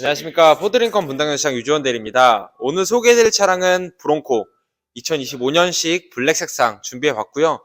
안녕하십니까 포드링컨 분당연시장 유지원 대리입니다. 오늘 소개해드릴 차량은 브론코 2025년식 블랙 색상 준비해봤고요.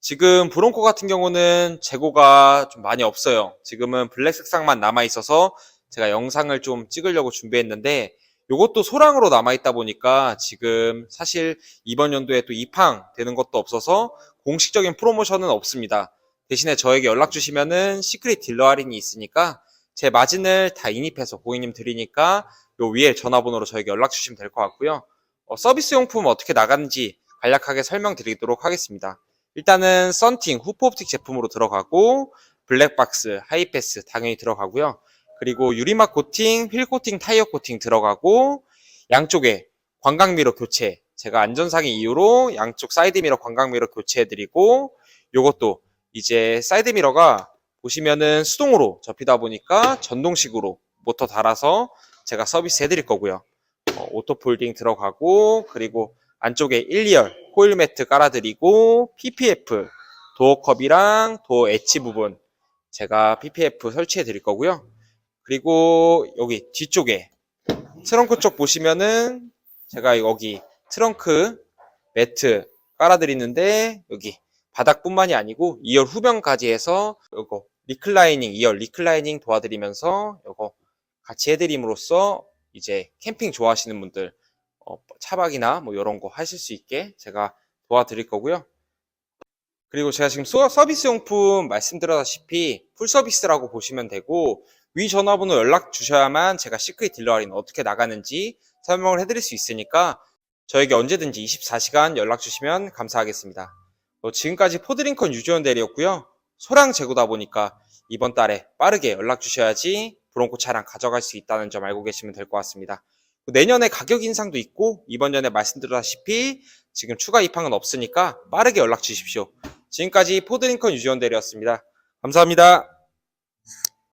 지금 브론코 같은 경우는 재고가 좀 많이 없어요. 지금은 블랙 색상만 남아있어서 제가 영상을 좀 찍으려고 준비했는데 이것도 소량으로 남아있다 보니까 지금 사실 이번 연도에 또 입항 되는 것도 없어서 공식적인 프로모션은 없습니다. 대신에 저에게 연락 주시면은 시크릿 딜러 할인이 있으니까 제 마진을 다 인입해서 고객님 드리니까 요 위에 전화번호로 저에게 연락 주시면 될 것 같고요. 어, 서비스 용품 어떻게 나가는지 간략하게 설명드리도록 하겠습니다. 일단은 썬팅, 후프옵틱 제품으로 들어가고 블랙박스, 하이패스 당연히 들어가고요. 그리고 유리막 코팅, 휠 코팅, 타이어 코팅 들어가고 양쪽에 관광미러 교체 제가 안전상의 이유로 양쪽 사이드미러 관광미러 교체해드리고 요것도 이제 사이드미러가 보시면은 수동으로 접히다 보니까 전동식으로 모터 달아서 제가 서비스 해드릴 거고요. 어, 오토폴딩 들어가고 그리고 안쪽에 1, 2열 호일 매트 깔아드리고 PPF 도어 컵이랑 도어 엣지 부분 제가 PPF 설치해 드릴 거고요. 그리고 여기 뒤쪽에 트렁크 쪽 보시면은 제가 여기 트렁크 매트 깔아드리는데 여기 바닥뿐만이 아니고 2열 후변까지 해서 요거 리클라이닝 2열 리클라이닝 도와드리면서 요거 같이 해드림으로써 이제 캠핑 좋아하시는 분들 어, 차박이나 뭐 이런 거 하실 수 있게 제가 도와드릴 거고요. 그리고 제가 지금 소- 서비스 용품 말씀드렸다시피 풀 서비스라고 보시면 되고 위 전화번호 연락 주셔야만 제가 시크릿 딜러 할인 어떻게 나가는지 설명을 해드릴 수 있으니까 저에게 언제든지 24시간 연락 주시면 감사하겠습니다. 어, 지금까지 포드링컨 유지원 대리였고요. 소량 재고다 보니까 이번 달에 빠르게 연락 주셔야지 브론코 차량 가져갈 수 있다는 점 알고 계시면 될 것 같습니다. 내년에 가격 인상도 있고 이번 년에 말씀드렸다시피 지금 추가 입항은 없으니까 빠르게 연락 주십시오. 지금까지 포드링컨 유지원 대리였습니다. 감사합니다.